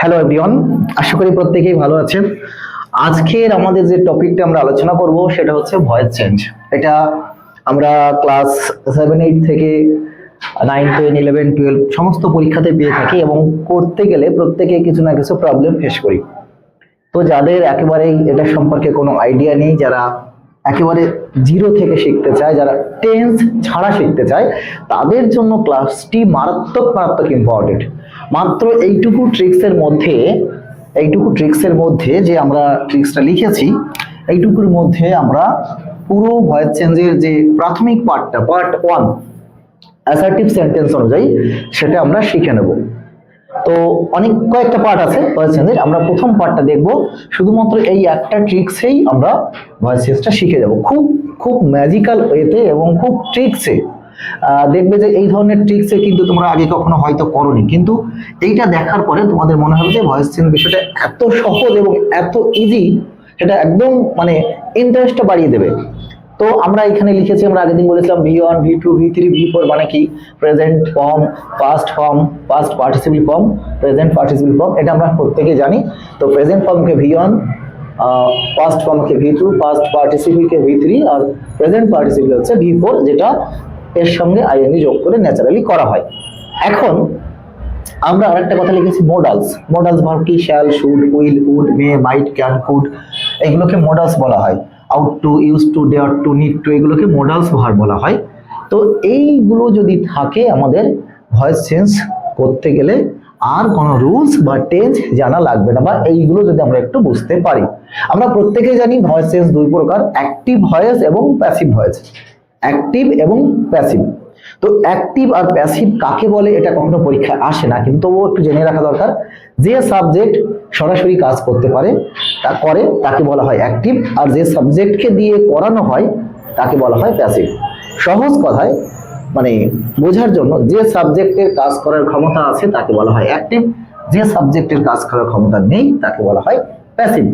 Hello everyone আশা করি প্রত্যেকেই ভালো আছেন। আজকের আমাদের যে টপিকটা আমরা আলোচনা করব সেটা হচ্ছে ভয়েস চেঞ্জ এটা আমরা ক্লাস সেভেন এইট থেকে নাইন টেন ইলেভেন টুয়েলভ সমস্ত পরীক্ষাতে পেয়ে থাকি এবং করতে গেলে প্রত্যেকে কিছু না কিছু প্রবলেম ফেস করি। তো যাদের একেবারেই এটা সম্পর্কে কোনো আইডিয়া নেই, যারা একেবারে জিরো থেকে শিখতে চায়, যারা টেন্স ছাড়া শিখতে চায়, তাদের জন্য ক্লাসটি মারাত্মক মারাত্মক ইম্পর্টেন্ট মাত্র এইটুকু ট্রিক্সের মধ্যে, এইটুকু ট্রিক্সের মধ্যে যে আমরা ট্রিক্সটা লিখেছি, এইটুকুর মধ্যে আমরা পুরো ভয়েস চেঞ্জের যে প্রাথমিক পার্টটা, পার্ট ওয়ান অ্যাসার্টিভ সেন্টেন্স অনুযায়ী সেটা আমরা শিখে নেব। তো অনেক কয়েকটা পার্ট আছে ভয়েস চেঞ্জের, আমরা প্রথম পার্টটা দেখব। শুধুমাত্র এই একটা ট্রিক্সেই আমরা ভয়েস চেঞ্জটা শিখে যাব। খুব খুব ম্যাজিক্যাল ওয়েতে এবং খুব ট্রিক্সে দেখবে যে এই ধরনের ট্রিক্সে কিন্তু তোমরা আগে কখনো হয়তো করনি। কিন্তু এইটা দেখার পরে তোমাদের মনে হবে যে ভয়েস চেঞ্জ বিষয়টা এত সহজ এবং এত ইজি সেটা একদম মানে ইন্টারেস্টটা বাড়িয়ে দেবে। তো আমরা এখানে লিখেছি, আমরা আগের দিন বলেছিলাম V one V two V three V four মানে কি? Present form past form past participle form present participle form এটা আমরা প্রত্যেকে জানি। তো প্রেজেন্ট ফর্মকে ভি ওয়ান পাস্ট ফর্মকে ভি টু পাস্ট পার্টিসিপলকে ভি থ্রি আর প্রেজেন্ট পার্টিসিপল হচ্ছে ভি ফোর যেটা এর সঙ্গে আইএনজি যোগ করে ন্যাচারালি করা হয়। এখন আমরা আরেকটা কথা লিখেছি মডালস মডালস ভার্ব কি? Shall should will would may might can could এগুলোকে মডালস বলা হয়। Ought to use to dare to need to এগুলোকে মডালস ভার্ব বলা হয়। তো এইগুলো যদি থাকে আমাদের ভয়েস চেঞ্জ করতে গেলে আর কোনো রুলস বা টেন্স জানা লাগবে না বা এইগুলো যদি আমরা একটু বুঝতে পারি। আমরা প্রত্যেকেই জানি ভয়েস চেঞ্জ দুই প্রকার অ্যাক্টিভ ভয়েস এবং প্যাসিভ ভয়েস অ্যাক্টিভ এবং প্যাসিভ তো অ্যাক্টিভ আর প্যাসিভ কাকে বলে এটা কখনো পরীক্ষায় আসে না, কিন্তু একটু জেনে রাখা দরকার, যে সাবজেক্ট সরাসরি কাজ করতে পারে, তা করে, তাকে বলা হয় অ্যাক্টিভ আর যে সাবজেক্টকে দিয়ে করানো হয়, তাকে বলা হয় প্যাসিভ সহজ কথায় মানে বোঝার জন্য যে সাবজেক্টের কাজ করার ক্ষমতা আছে, তাকে বলা হয় অ্যাক্টিভ যে সাবজেক্টের কাজ করার ক্ষমতা নেই, তাকে বলা হয় প্যাসিভ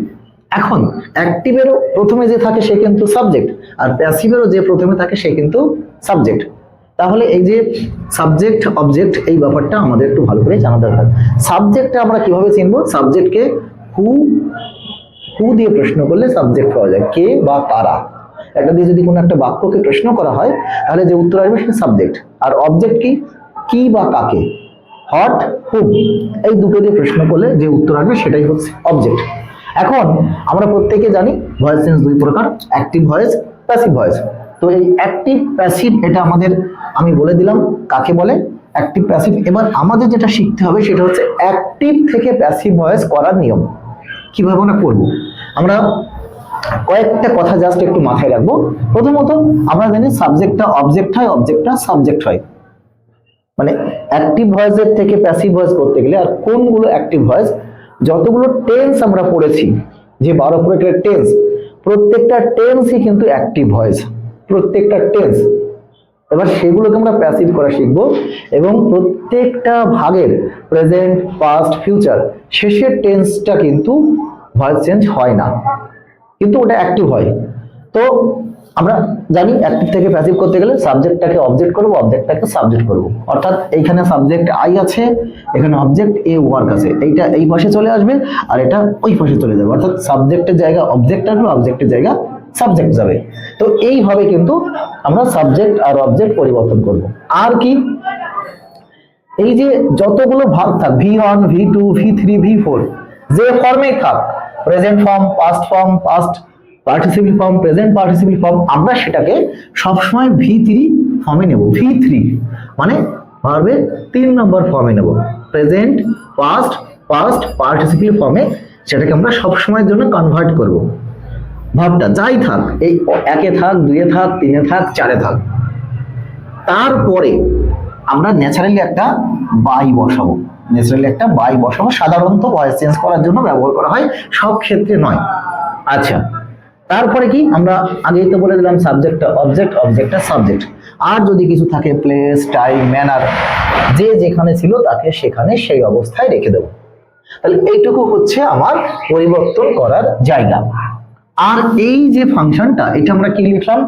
এখন অ্যাক্টিভেরও প্রথমে যে থাকে সে কিন্তু সাবজেক্ট আর প্যাসিভেরও যে প্রথমে থাকে সে কিন্তু সাবজেক্ট তাহলে এই যে সাবজেক্ট অবজেক্ট এই ব্যাপারটা আমাদের একটু ভালো করে জানা দরকার সাবজেক্টটা আমরা কীভাবে চিনবো? সাবজেক্টকে হু হু দিয়ে প্রশ্ন করলে সাবজেক্ট পাওয়া যায়, কে বা কারা? একটা দিয়ে যদি কোনো একটা বাক্যকে প্রশ্ন করা হয়, তাহলে যে উত্তর আসবে সে সাবজেক্ট আর অবজেক্ট কি? কি বা কাকে? হট হুম এই দুটো দিয়ে প্রশ্ন করলে যে উত্তর আসবে সেটাই হচ্ছে অবজেক্ট এখন আমরা প্রত্যেকে জানি ভয়েস চেঞ্জ দুই প্রকার অ্যাক্টিভ ভয়েস প্যাসিভ ভয়েস। তো এই অ্যাক্টিভ প্যাসিভ এটা আমাদের, আমি বলে দিলাম কাকে বলে? অ্যাক্টিভ প্যাসিভ এবার আমাদের যেটা শিখতে হবে সেটা হচ্ছে অ্যাক্টিভ থেকে প্যাসিভ ভয়েস করার নিয়ম। কীভাবে আমরা করব? আমরা কয়েকটা কথা জাস্ট একটু মাথায় রাখব। প্রথমত, আমরা জানি সাবজেক্টটা অবজেক্ট হয় অবজেক্টটা সাবজেক্ট হয়। মানে অ্যাক্টিভ ভয়েসের থেকে প্যাসিভ ভয়েস করতে গেলে আর কোনগুলো অ্যাক্টিভ ভয়েস যতগুলো টেন্স আমরা পড়েছি, যে বারো প্রকারের টেন্স প্রত্যেকটা টেন্সই কিন্তু অ্যাক্টিভ ভয়েস প্রত্যেকটা টেন্স এবার সেগুলোকে আমরা প্যাসিভ করা শিখব এবং প্রত্যেকটা ভাগের প্রেজেন্ট পাস্ট ফিউচার শেষের টেন্সটা কিন্তু ভয়েস চেঞ্জ হয় না। কিন্তু ওটা অ্যাক্টিভ হয়। তো আমরা জানি অ্যাক্টিভ থেকে প্যাসিভ করতে গেলে সাবজেক্টটাকে অবজেক্ট করব অবজেক্টটাকে সাবজেক্ট করব। অর্থাৎ এইখানে সাবজেক্ট আই আছে, এখানে অবজেক্ট এ ওয়ার্ক আছে। এইটা এই পাশে চলে আসবে আর এটা ওই পাশে চলে যাবে। অর্থাৎ সাবজেক্টের জায়গা অবজেক্ট আসবে অবজেক্টের জায়গা সাবজেক্ট যাবে। তো এইভাবে কিন্তু আমরা সাবজেক্ট আর অবজেক্ট পরিবর্তন করব। আর কি? এই যে যতগুলো ভাগ থাক V one V two V three V four যে ফর্মে থাক present form past form past participle form present participle form আমরা সেটাকে সবসময় ভি থ্রি ফর্মে নেব। ভি থ্রি মানে ভার্বের তিন নম্বর ফর্মে নেব। প্রেজেন্ট পাস্ট পাস্ট পার্টিসিপল ফর্মে সেটাকে আমরা সবসময়ের জন্য কনভার্ট করব। ভাবটা যাই থাক, এই একে থাক দুইয়ে থাক, তিনে থাক, চারে থাক। তারপরে আমরা ন্যাচারালি একটা বাই বসাবো। ন্যাচারালি একটা বাই বসাবো। সাধারণত ভয়েস চেঞ্জ করার জন্য ব্যবহার করা হয়, সব ক্ষেত্রে নয়। আচ্ছা তারপরে কি? আমরা আগেই তো বলে দিলাম সাবজেক্টটা অবজেক্ট অবজেক্টটা সাবজেক্ট আর যদি কিছু থাকে প্লেস টাইম ম্যানার যে যেখানে ছিল তাকে সেখানে সেই অবস্থায় রেখে দেবো। তাহলে এইটুকু হচ্ছে আমার পরিবর্তন করার জায়গা। আর এই যে ফাংশনটা, এটা আমরা কি লিখলাম?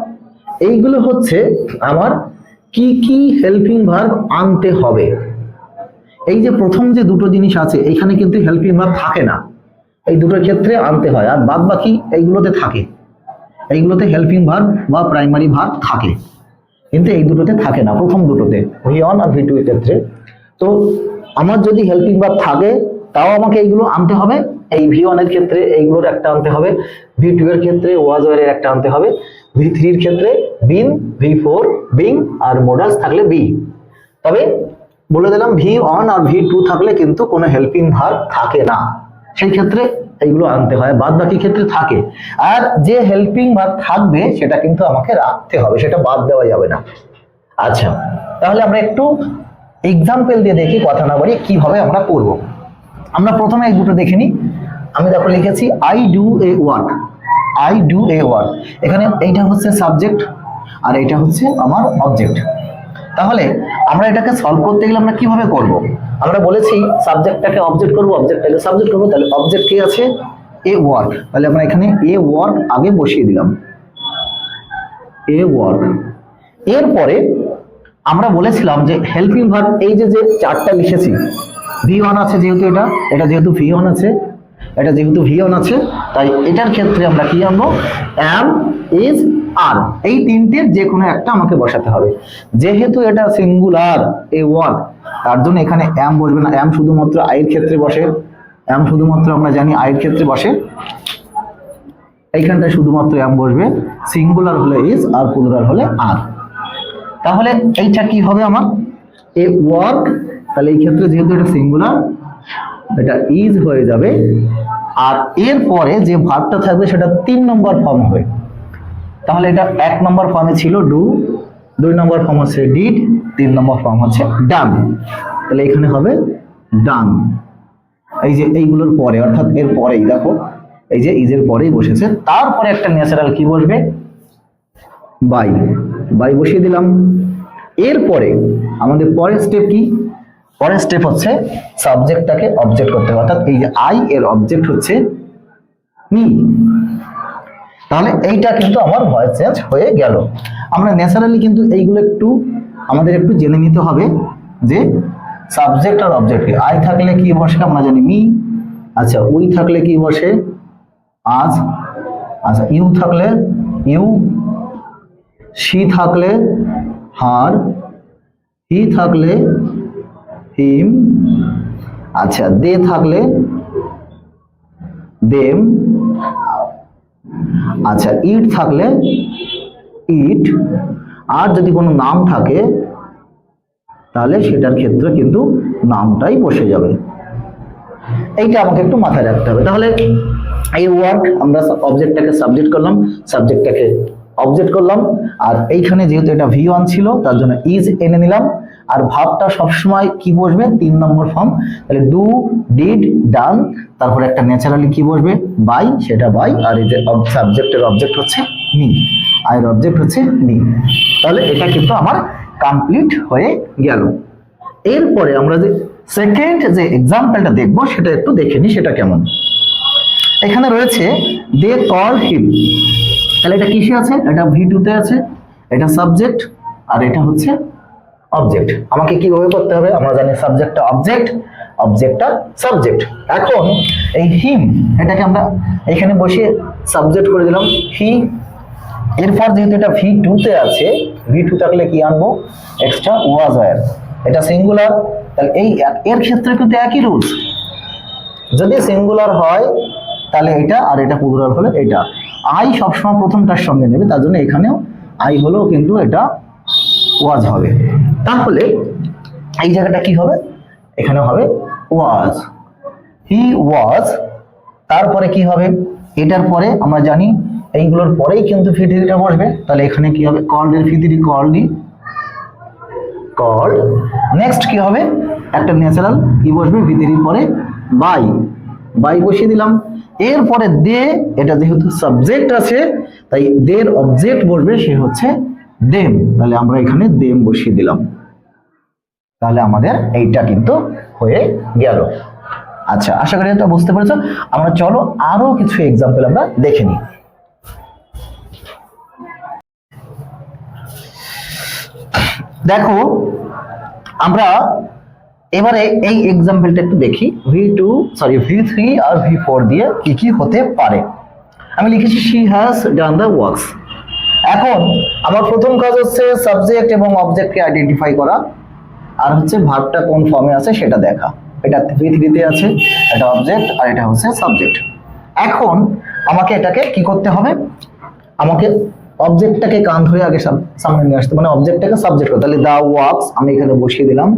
এইগুলো হচ্ছে আমার কি কি হেল্পিং ভার্ব আনতে হবে। এই যে প্রথম যে দুটো জিনিস আছে, এখানে কিন্তু হেল্পিং ভার্ব থাকে না। এই দুটোর ক্ষেত্রে আনতে হয়, আর বাদ বাকি এইগুলোতে থাকে। এইগুলোতে হেল্পিং ভার্ব বা প্রাইমারি ভার্ব থাকে। কিন্তু এই দুটোতে থাকে না, প্রথম দুটোতে। ভি অন আর ভি টু এর ক্ষেত্রে। তো আমার যদি হেল্পিং ভার্ব থাকে, তাও আমাকে এইগুলো আনতে হবে। এই ভি ওয়ানের ক্ষেত্রে এইগুলোর একটা আনতে হবে। ভি টু এর ক্ষেত্রে ওয়াজ এর একটা আনতে হবে। ভি থ্রির ক্ষেত্রে বিন ভি ফোর বিং আর মোডাস থাকলে বি তবে বলে দিলাম ভি ওয়ান আর ভি টু থাকলে কিন্তু কোনো হেল্পিং ভার্ব থাকে না। সেই ক্ষেত্রে এইগুলো আনতে হয় বাদ বাকি ক্ষেত্রে থাকে। আর যে হেল্পিং ভার্ব থাকবে, সেটা কিন্তু আমাকে রাখতে হবে, সেটা বাদ দেওয়া যাবে না। আচ্ছা তাহলে আমরা একটু এক্সাম্পল দিয়ে দেখি, কথা না বলি কীভাবে আমরা করব। আমরা প্রথমে এই দুটো দেখে নিই। আমি দেখো লিখেছি I do a work I do a work এখানে এইটা হচ্ছে সাবজেক্ট আর এটা হচ্ছে আমার অবজেক্ট তাহলে আমরা এটাকে সলভ করতে গেলে আমরা কীভাবে করব? আমরা বলেছি সাবজেক্টটাকে অবজেক্ট করব অবজেক্টটাকে সাবজেক্ট করব, তাহলে অবজেক্ট কি আছে? এ ওয়ার্ক তাহলে আমরা এখানে এ ওয়ার্ক আগে বসিয়ে দিলাম। এ ওয়ার্ক এরপরে আমরা বলেছিলাম যে হেল্পিং ভার্ব এই যে যে চারটা লিখেছি ভি ওয়ান আছে যেহেতু এটা এটা যেহেতু ভি ওয়ান আছে এটা যেহেতু ভি ওয়ান আছে, তাই এটার ক্ষেত্রে আমরা কি আনব? অ্যাম ইজ আর এই তিনটের যে কোনো একটা আমাকে বসাতে হবে। যেহেতু এটা সিঙ্গুলার এ ওয়ার্ড তার জন্য এখানে অ্যাম বসবে না। অ্যাম শুধুমাত্র আয়ের ক্ষেত্রে বসে। অ্যাম শুধুমাত্র আমরা জানি আয়ের ক্ষেত্রে বসে। এইখানটায় শুধুমাত্র অ্যাম বসবে। সিঙ্গুলার হলে ইজ আর প্লুরাল হলে আর তাহলে এইটা কি হবে আমার? এ ওয়ার্ক তাহলে এই ক্ষেত্রে যেহেতু এটা সিঙ্গুলার এটা ইজ হয়ে যাবে আর এর পরে যে ভার্বটা থাকবে সেটা তিন নম্বর ফর্ম হবে। তাহলে এটা এক নম্বর ফর্মে ছিল ডু দুই নম্বর ফর্ম হচ্ছে ডিড তিন নম্বর ফর্ম হচ্ছে ডান তাহলে এখানে হবে ডান এই যে এইগুলোর পরে, অর্থাৎ এর পরেই, দেখো, এই যে ইজের পরেই বসেছে। তারপরে একটা ন্যাচারাল কি বসবে? বাই বাই বসিয়ে দিলাম। এরপরে আমাদের পরের স্টেপ কি? পরের স্টেপ হচ্ছে সাবজেক্টটাকে অবজেক্ট করতে হবে। অর্থাৎ এই যে আই এর অবজেক্ট হচ্ছে মি তাহলে এইটা কিন্তু আমার ভয়েস চেঞ্জ হয়ে গেল। আমরা ন্যাচারালি কিন্তু এইগুলো একটু, আমাদের একটু জেনে নিতে হবে যে সাবজেক্ট আর অবজেক্ট আই থাকলে কি বসে আমরা জানি মি আচ্ছা উই থাকলে কি বসে? আজ আচ্ছা ইউ থাকলে ইউ সি থাকলে হার হি থাকলে হিম আচ্ছা দে থাকলে। দেম। আচ্ছা ইট থাকলে ইট। আর যদি কোনো নাম থাকে, তাহলে সেটার ক্ষেত্রে কিন্তু নামটাই বসে যাবে। এইটা আমাকে একটু মাথায় রাখতে হবে। তাহলে এই ওয়ার্ক আমরা অবজেক্টটাকে সাবজেক্ট করলাম। সাবজেক্টটাকে অবজেক্ট করলাম। আর এইখানে যেহেতু এটা ভি ওয়ান ছিল, তার জন্য ইজ এনে নিলাম। আর ভাবটা সবসময় কি বসবে? তিন নম্বর ফর্ম তাহলে ডু ডিড ডান তারপরে একটা ন্যাচারালি কি বসবে? বাই সেটা বাই আর এই যে সাবজেক্টের অবজেক্ট হচ্ছে মি আর অবজেক্ট হচ্ছে মি তাহলে এটা কিন্তু আমার কমপ্লিট হয়ে গেল। এরপরে আমরা যে সেকেন্ড যে এক্সাম্পলটা দেখব, সেটা একটু দেখে নিই, সেটা কেমন? এখানে রয়েছে দে কল হিম তাহলে এটা কিসে আছে? এটা ভি টুতে আছে, এটা সাবজেক্ট আর এটা হচ্ছে অবজেক্ট আমাকে কীভাবে করতে হবে? আমরা জানি সাবজেক্টটা অবজেক্ট অবজেক্টটা সাবজেক্ট এখন এই হিম এটাকে আমরা এখানে বসে সাবজেক্ট করে দিলাম হি এরপর যেহেতু এটা ভি টুতে আছে ভি টু থাকলে কি আনব? এক্সট্রা ওয়াজ ওয়ার এটা সিঙ্গুলার তাহলে এই এর ক্ষেত্রে কিন্তু একই রুলস যদি সিঙ্গুলার হয় তাহলে এটা আর এটা প্লুরাল হলে এটা। আই সবসময় প্রথমটার সঙ্গে নেবে, তার জন্য এখানেও আই হলেও কিন্তু এটা ওয়াজ হবে। তাহলে এই জায়গাটা কি হবে? এখানে হবে ওয়াজ হি ওয়াজ তারপরে কি হবে? এটার পরে আমরা জানি এইগুলোর পরেই কিন্তু ফিথিরিটা বসবে। তাহলে এখানে কি হবে? কল্ড এর ফিথিরি কল্ড নেক্সট কি হবে? একটা ন্যাচারাল কি বসবে? ভিতরির পরে বাই বাই বসিয়ে দিলাম। এরপরে দে, এটা যেহেতু সাবজেক্ট আছে, তাই দের অবজেক্ট বসবে, সে হচ্ছে দেম। তাহলে আমরা এখানে দেম বসিয়ে দিলাম। তাহলে আমাদের এইটা কিন্তু হয়ে গেল। আচ্ছা আশা করি এটা বুঝতে পেরেছ। আমরা চলো আরও কিছু এক্সাম্পল আমরা দেখে নিই। দেখো, আমরা এবারে এই এক্সাম্পলটা একটু দেখি। V two sorry V three আর ভি ফোর দিয়ে কি কি হতে পারে। আমি লিখেছি she has done the works এখন আমার প্রথম কাজ হচ্ছে সাবজেক্ট এবং অবজেক্টকে আইডেন্টিফাই করা। আর হচ্ছে ভার্বটা কোন ফর্মে আছে সেটা দেখা। এটা ভি থ্রিতে আছে, এটা অবজেক্ট আর এটা হচ্ছে সাবজেক্ট এখন আমাকে এটাকে কি করতে হবে? আমাকে অবজেক্টটাকে কান ধরে আগে সামনে নিয়ে আসতে মানে অবজেক্টটাকে সাবজেক্ট করতে তাহলে দা ওয়ার্কস আমি এখানে বসিয়ে দিলাম।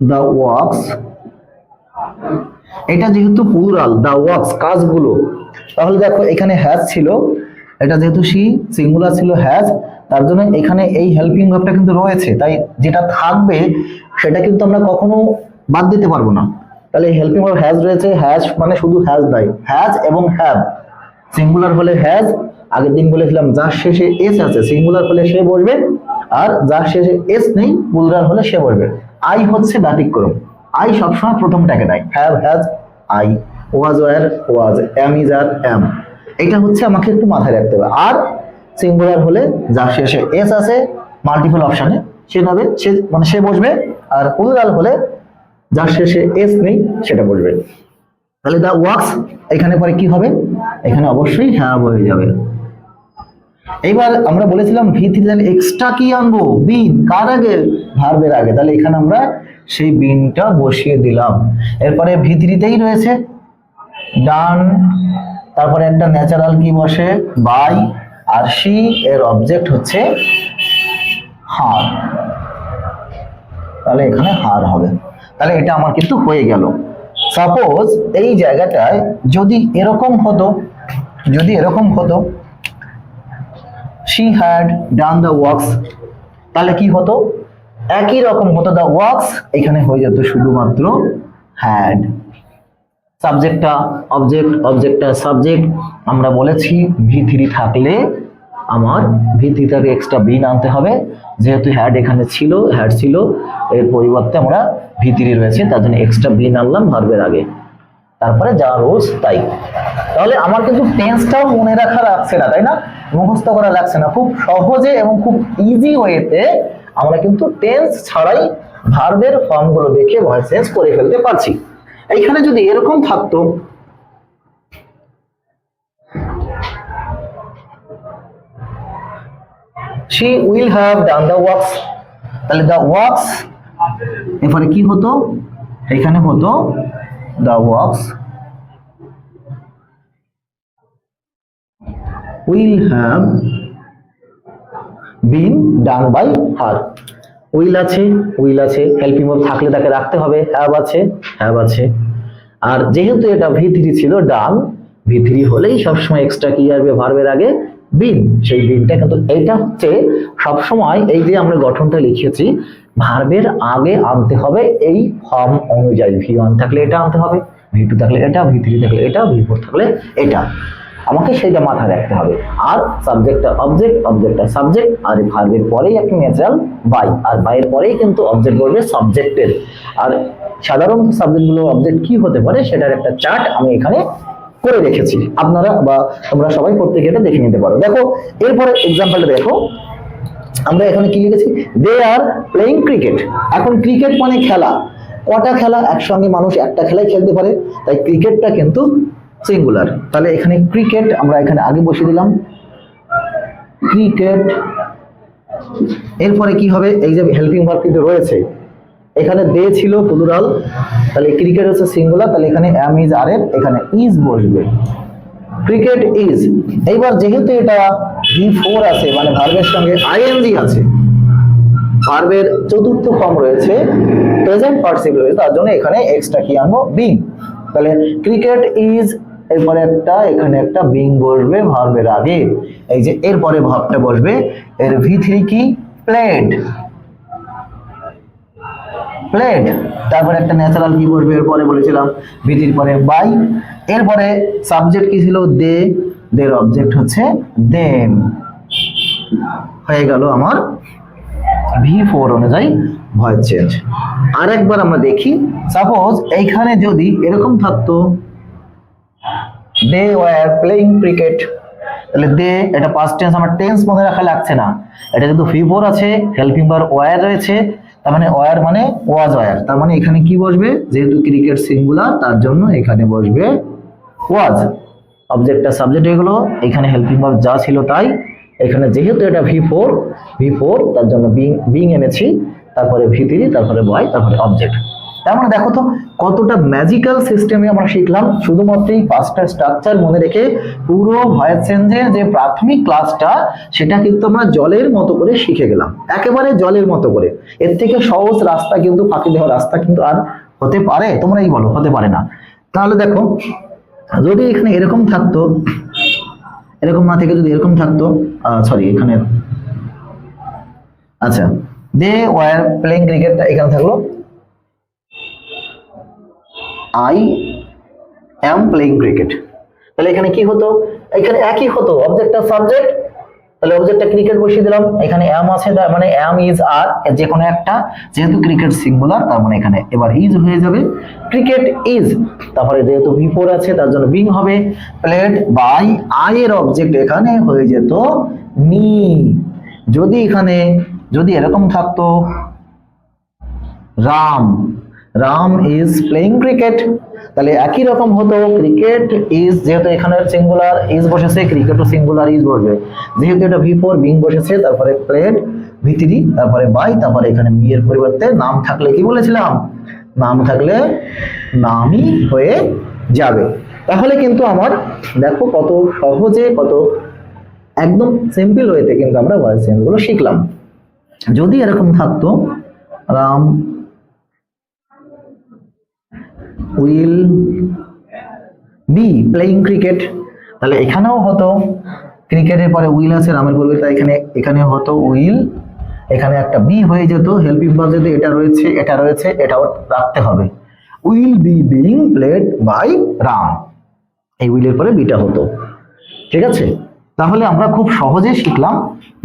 দা ওয়ার্কস এটা যেহেতু প্লুরাল দা ওয়ার্কস কাজগুলো, তাহলে দেখো এখানে হ্যাজ ছিল, এটা যেহেতু সি সিঙ্গুলার ছিল হ্যাজ তার জন্য এখানে এই হেল্পিং ভাবটা কিন্তু রয়েছে, তাই যেটা থাকবে, সেটা কিন্তু আমরা কখনো বাদ দিতে পারব না। তাহলে হেল্পিং ভাব হ্যাজ রয়েছে হ্যাজ মানে শুধু হ্যাজ দেয় হ্যাজ এবং হ্যাভ সিঙ্গুলার হলে হ্যাজ আগের দিন বলেছিলাম যার শেষে এস আছে সিঙ্গুলার হলে সে বসবে, আর যার শেষে এস নেই প্লুরাল হলে সে বসবে। আই হচ্ছে ব্যতিক্রম। আই সবসময় প্রথমটাকে নেয় have, has, I. Was, were, was, am, is, are, am. এটা হচ্ছে আমাকে একটু মাথায় রাখতে হবে। আর সিঙ্গুলার হলে যার শেষে এস আছে মাল্টিপল অপশানে। সে নেবে, সে মানে সে বসবে। আর প্লুরাল হলে যার শেষে এস নেই, সেটা বসবে। তাহলে দা ওয়ার্কস এখানে পরে কি হবে? এখানে অবশ্যই হ্যাভ হয়ে যাবে। এইবার আমরা বলেছিলাম ভি থ্রি তাহলে এক্সট্রা কি আনব? বিন। কার আগে? ভার্বের আগে। তাহলে এখানে আমরা সেই বিনটা বসিয়ে দিলাম। এরপরে ভি থ্রিতেই রয়েছে। ডান। তারপরে একটা ন্যাচারাল কি বসে? বাই। আর সি এর অবজেক্ট হচ্ছে হার। তাহলে এখানে হার হবে। তাহলে এটা আমার কিন্তু হয়ে গেল। সাপোজ এই জায়গাটায় যদি এরকম হতো, যদি এরকম হতো she had done the works তাহলে কি হতো? একই রকম হতো দ্য ওয়ার্কস এখানে হয়ে যেত শুধুমাত্র হ্যাড সাবজেক্টটা অবজেক্ট অবজেক্টটা সাবজেক্ট আমরা বলেছি ভি থ্রি থাকলে আমার ভি থেকে এক্সট্রা বিন আনতে হবে। যেহেতু হ্যাড এখানে ছিল হ্যাড ছিল, এর পরিবর্তে আমরা ভি থ্রি রয়েছে, তার জন্য এক্সট্রা বিন আনলাম ভার্বের আগে। তারপরে যা রোজ তাই। তাহলে আমার কিন্তু টেন্সটাও মনে রাখা লাগছে না, তাই না? মুখস্থ করা লাগছে না। খুব সহজে এবং খুব ইজি ওয়েতে আমরা কিন্তু টেন্স ছাড়াই ভার্বের ফর্মগুলো দেখে ভয়েস চেঞ্জ করে ফেলতে পারছি। এইখানে যদি এরকম থাকতো, she will have done the works তাহলে the works, এরপরে কি হতো? এখানে হতো the works will have been done by her will আছে উইল আছে। হেল্পিং ভার্ব থাকলে তাকে রাখতে হবে। হ্যাভ আছে হ্যাভ আছে। আর যেহেতু এটা ভি থ্রি ছিল ডান ভি থ্রি হলেই সবসময় এক্সট্রা কি আসবে ভার্বের আগে? বিন। সেই বিনটা কিন্তু এইটা হচ্ছে সবসময় এই যে আমরা গঠনটা লিখেছি ভার্বের আগে আনতে হবে এই ফর্ম অনুযায়ী। ভি ওয়ান থাকলে এটা আনতে হবে ভি টু থাকলে এটা ভি থ্রি থাকলে এটা ভি ফোর থাকলে এটা। আমাকে সেটা মাথায় রাখতে হবে। আর সাবজেক্টটা অবজেক্ট অবজেক্টটা সাবজেক্ট আর ভার্বের পরেই একটা ন্যাচারাল বাই আর বাইয়ের পরেই কিন্তু অবজেক্ট বলবে সাবজেক্টের আর সাধারণত সাবজেক্টগুলো অবজেক্ট কি হতে পারে সেটার একটা চার্ট আমি এখানে করে রেখেছি। আপনারা বা তোমরা সবাই প্রত্যেকে এটা দেখে নিতে পারো। দেখো, এরপরে এক্সাম্পলটা দেখো। আমরা এখানে কি লিখেছি? দে আর প্লেইং ক্রিকেট এখন ক্রিকেট মানে খেলা। কটা খেলা? একসঙ্গে মানুষ একটা খেলাই খেলতে পারে। তাই ক্রিকেটটা কিন্তু সিঙ্গুলার তাহলে এখানে ক্রিকেট আমরা এখানে আগে বসিয়ে দিলাম। ক্রিকেট এরপরে কি হবে? এই যে হেল্পিং ভার্ব কিন্তু রয়েছে। এখানে দে ছিল প্লুরাল তাহলে ক্রিকেট হচ্ছে সিঙ্গুলার তাহলে এখানে অ্যাম ইজ আর এর এখানে ইজ বসবে। ক্রিকেট ইজ এইবার যেহেতু এটা ভি ফোর আছে মানে ভার্বের সঙ্গে আইএনজি আছে ভার্বের চতুর্থ ফর্ম রয়েছে প্রেজেন্ট পার্টিসিপল রয়েছে, তার জন্য এখানে এক্সট্রা কি আনব বিং তাহলে ক্রিকেট ইজ এরপরে একটা, এখানে একটা বিং বসবে ভার্বের আগে এই যে, এরপরে ভাবটা বসবে, এর ভি থ্রি কি? প্লেড প্লেড তারপরে একটা ন্যাচারাল কি বসবে এরপরে বলেছিলাম ভিতির পরে বাই এরপরে সাবজেক্ট কি ছিল? দে দের অবজেক্ট হচ্ছে দেম হয়ে গেল আমার ভি ফোর অনুযায়ী ভয়েস চেঞ্জ আর একবার আমরা দেখি সাপোজ এইখানে যদি এরকম থাকতো দে ওয়ার প্লেইং ক্রিকেট তাহলে দে এটা পাস্ট টেন্স আমার টেন্স মনে রাখা লাগছে না। এটা কিন্তু ভি ফোর আছে হেল্পিং বার ওয়ার রয়েছে, তার মানে ওয়ার মানে ওয়াজ ওয়ার তার মানে এখানে কি বসবে? যেহেতু ক্রিকেট সিঙ্গুলার তার জন্য এখানে বসবে ওয়াজ অবজেক্টটা সাবজেক্ট হয়ে গেলো, এখানে হেল্পিং ভার্ব যা ছিল তাই। এখানে যেহেতু এটা ভি ফোর ভি ফোর তার জন্য বিং বিং এনেছি, তারপরে ভি থ্রি তারপরে বয় তারপরে অবজেক্ট তার মানে দেখো তো কতটা ম্যাজিক্যাল সিস্টেমে আমরা শিখলাম। শুধুমাত্র এই পাঁচটা স্ট্রাকচার মনে রেখে পুরো ভয়েস চেঞ্জের যে প্রাথমিক ক্লাসটা সেটা কিন্তু আমরা জলের মতো করে শিখে গেলাম। একেবারে জলের মতো করে। এর থেকে সহজ রাস্তা কিন্তু, ফাঁকি দেওয়ার রাস্তা কিন্তু আর হতে পারে? তোমরাই বলো, হতে পারে না। তাহলে দেখো, যদি এখানে এরকম থাকতো, এরকম না থেকে যদি এরকম থাকতো সরি এখানে আচ্ছা দে ওয়ার প্লেইং ক্রিকেটটা এখানে থাকল। আই অ্যাম প্লেইং ক্রিকেট তাহলে এখানে কি হতো? এখানে একই হতো। অবজেক্ট আর সাবজেক্ট তাহলে অবজেক্টটা ক্রিকেট বসিয়ে দিলাম। এখানে অ্যাম আছে, তার মানে অ্যাম ইজ আর যে কোনো একটা। যেহেতু ক্রিকেট সিঙ্গুলার তার মানে এখানে এবার ইজ হয়ে যাবে। ক্রিকেট ইজ তারপরে যেহেতু ভি ফোর আছে, তার জন্য বিং হবে। প্লেড বাই আই এর অবজেক্ট এখানে হয়ে যেত মি যদি এখানে, যদি এরকম থাকতো, Ram. Ram is playing cricket তাহলে একই রকম হতো ক্রিকেট ইজ যেহেতু এখানে সিঙ্গুলার ইজ বসেছে ক্রিকেটও সিঙ্গুলার ইজ বসবে। যেহেতু এটা ভি ফোর বিং বসেছে, তারপরে প্লেট ভি থ্রি তারপরে বাই তারপরে এখানে মি এর পরিবর্তে নাম থাকলে কি বলেছিলাম? নাম থাকলে নামই হয়ে যাবে। তাহলে কিন্তু আমার, দেখো কত সহজে, কত একদম সিম্পল ওয়েতে কিন্তু আমরা ভয়েস চেঞ্জগুলো শিখলাম। যদি এরকম থাকতো, Ram will be playing cricket তাহলে এখানেও হতো। ক্রিকেটের পরে উইল আছে, রামের পরিবর্তে এখানে এখানে হতো উইল এখানে একটা বি হয়ে যেত হেল্পিং ভার্ব যদি এটা রয়েছে এটা রয়েছে, এটাও রাখতে হবে। Will be being played by Ram. এই উইলের পরে বিটা হতো। ঠিক আছে? তাহলে আমরা খুব সহজে শিখলাম।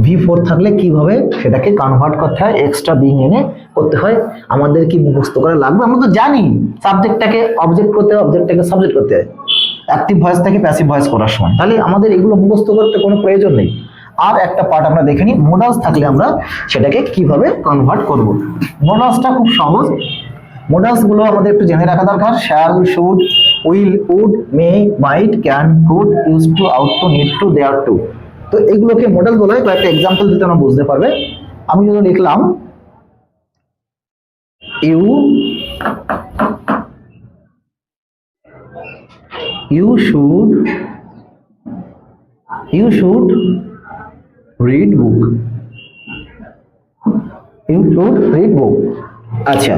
ভি ফোর থাকলে কীভাবে সেটাকে কনভার্ট করতে হয় এক্সট্রা বিং এনে করতে হয়, আমাদের কি মুখস্থ করা লাগবে? আমরা তো জানি সাবজেক্টটাকে অবজেক্ট করতে হয় অবজেক্টটাকে সাবজেক্ট করতে হয়। অ্যাক্টিভ ভয়েস থেকে প্যাসিভ ভয়েস করার সময়। তাহলে আমাদের এগুলো মুখস্থ করতে কোনো প্রয়োজন নেই। আর একটা পার্ট আমরা দেখে নিই মোডালস থাকলে আমরা সেটাকে কীভাবে কনভার্ট করব? মোডালসটা খুব সহজ। মোডালসগুলো আমাদের একটু জেনে রাখা দরকার। Shall should will would may might can could use to ought to need to dare to তো এগুলোকে মডেল বলে কয়েকটা এক্সাম্পল দিতে আমরা বুঝতে পারবে। আমি যদি লিখলাম you you should you should read book you should read book. আচ্ছা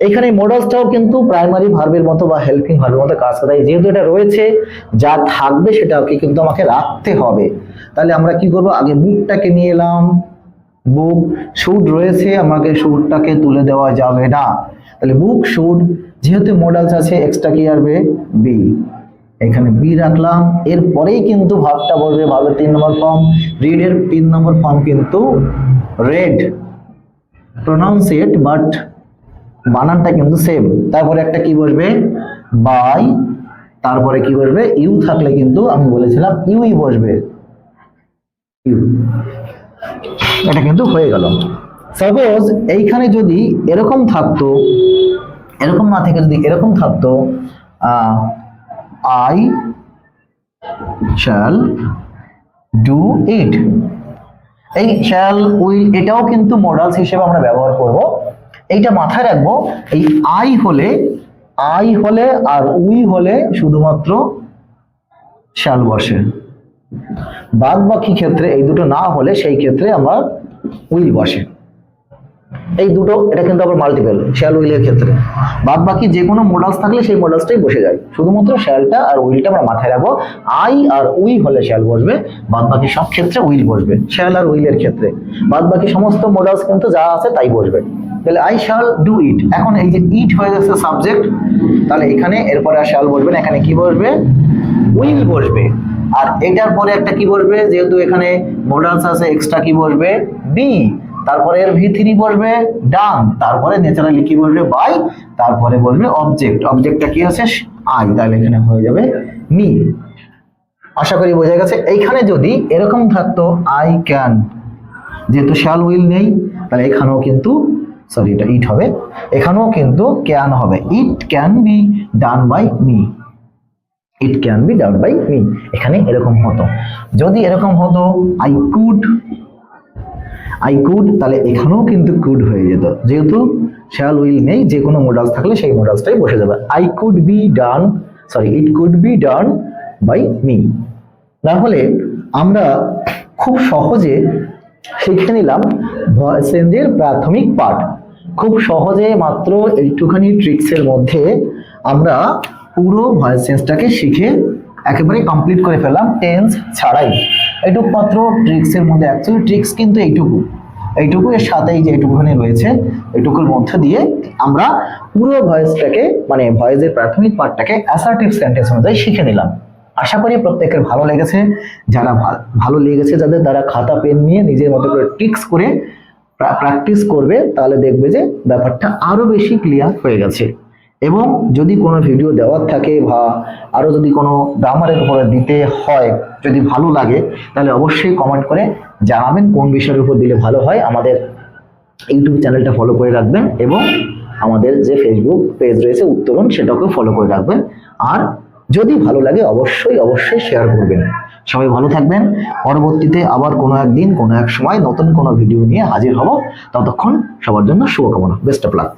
এখানে মডেলসটাও কিন্তু প্রাইমারি ভার্বের মতো বা হেল্পিং ভার্বের মতো কাজ করে। যেহেতু এটা রয়েছে, যা থাকবে সেটাকে কিন্তু আমাকে রাখতে হবে। তাহলে আমরা কি করব? আগে বুকটাকে নিয়ে এলাম। বুক শুড রয়েছে, আমাকে শুডটাকে তুলে দেওয়া যাবে না। তাহলে বুক শুড যেহেতু মডেলস আছে এক্সট্রা কি আসবে? বি এখানে বি রাখলাম। এরপরেই কিন্তু ভাবটা বসবে ভাবের তিন নম্বর ফর্ম রিড এর তিন নম্বর ফর্ম কিন্তু রেড প্রোনাউন্স ইট বাট বানানটা কিন্তু সেম তারপরে একটা কি বসবে? বাই তারপরে কি বসবে? ইউ থাকলে কিন্তু আমি বলেছিলাম ইউই বসবে। ইউ এটা কিন্তু হয়ে গেল। সাপোজ এইখানে যদি এরকম থাকতো, এরকম না থেকে যদি এরকম থাকতো আই শ্যাল ডু ইট এই শ্যাল উইল এটাও কিন্তু মডালস হিসেবে আমরা ব্যবহার করব। এইটা মাথায় রাখব, এই আই হলে আই হলে আর উই হলে শুধুমাত্র শ্যাল বসে। বাদ বাকি ক্ষেত্রে এই দুটো না হলে সেই ক্ষেত্রে আমার উইল বসে। এই দুটো, এটা কিন্তু আবার মাল্টিপল শ্যাল উইলের ক্ষেত্রে। বাদ বাকি যে কোনো মডেলস থাকলে সেই মডেলসটাই বসে যায়। শুধুমাত্র শ্যালটা আর উইলটা আমরা মাথায় রাখব। আই আর উই হলে শ্যাল বসবে বাদ বাকি সব ক্ষেত্রে উইল বসবে শ্যাল আর উইলের ক্ষেত্রে। বাদ বাকি সমস্ত মডেলস কিন্তু যা আছে তাই বসবে। তাহলে আই শ্যাল ডু ইট এখন এই যে ইট হয়ে যাচ্ছে সাবজেক্ট তাহলে এখানে এরপরে আর শ্যাল বসবে না, এখানে কি বসবে? উইল বসবে। আর এটার পরে একটা কি বসবে? যেহেতু এখানে মডেলস আছে এক্সট্রা কি বসবে? বি তারপরে এর ভি থ্রি বসবে, ডান। তারপরে ন্যাচারালি কি বসবে? বাই তারপরে বসবে অবজেক্ট অবজেক্টটা কি আছে? আই তাহলে এখানে হয়ে যাবে মি আশা করি বোঝা গেছে। এইখানে যদি এরকম থাকতো আই ক্যান যেহেতু শ্যাল উইল নেই, তাহলে এখানেও কিন্তু সরি এটা ইট হবে। এখানেও কিন্তু ক্যান হবে। It can be done by me it can be done by me এখানে এরকম হতো। যদি এরকম হতো আই কুড আই কুড তাহলে এখানেও কিন্তু কুড হয়ে যেত। যেহেতু শ্যাল উইল নেই, যে কোনো মোডালস থাকলে সেই মোডালসটাই বসে যাবে। I could be done sorry it could be done by me তাহলে আমরা খুব সহজে শিখে নিলাম ভয়েস চেঞ্জের প্রাথমিক পার্ট খুব সহজে মাত্র এইটুখানি ট্রিক্সের মধ্যে আমরা পুরো ভয়েস চেঞ্জটাকে শিখে একেবারে কমপ্লিট করে ফেললাম টেন্স ছাড়াই। এইটুকু মাত্র ট্রিক্সের মধ্যে অ্যাকচুয়ালি ট্রিক্স কিন্তু এইটুকু। এইটুকু, এর সাথেই যে এইটুকুখানি রয়েছে, এইটুকুর মধ্যে দিয়ে আমরা পুরো ভয়েসটাকে মানে ভয়েসের প্রাথমিক পার্টটাকে অ্যাসার্টিভ সেন্টেন্স অনুযায়ী শিখে নিলাম। আশা করি প্রত্যেকের ভালো লেগেছে। যারা ভালো লেগেছে, যাদের তারা খাতা, পেন নিয়ে নিজের মতো করে ট্রিক্স করে প্র্যাকটিস করবে, তাহলে দেখবে যে ব্যাপারটা আরও বেশি ক্লিয়ার হয়ে গেছে। এবং যদি কোনো ভিডিও দেওয়ার থাকে বা আরও যদি কোনো গ্রামারের উপরে দিতে হয়, যদি ভালো লাগে, তাহলে অবশ্যই কমেন্ট করে জানাবেন কোন বিষয়ের উপর দিলে ভালো হয়। আমাদের ইউটিউব চ্যানেলটা ফলো করে রাখবেন এবং আমাদের যে ফেসবুক পেজ রয়েছে উত্তরণ, সেটাকেও ফলো করে রাখবেন। আর যদি ভালো লাগে, অবশ্যই অবশ্যই শেয়ার করবেন। সবাই ভালো থাকবেন। পরবর্তীতে আবার কোনো একদিন, কোনো এক সময় নতুন কোনো ভিডিও নিয়ে হাজির হব। ততক্ষণ সবার জন্য শুভকামনা। Best of luck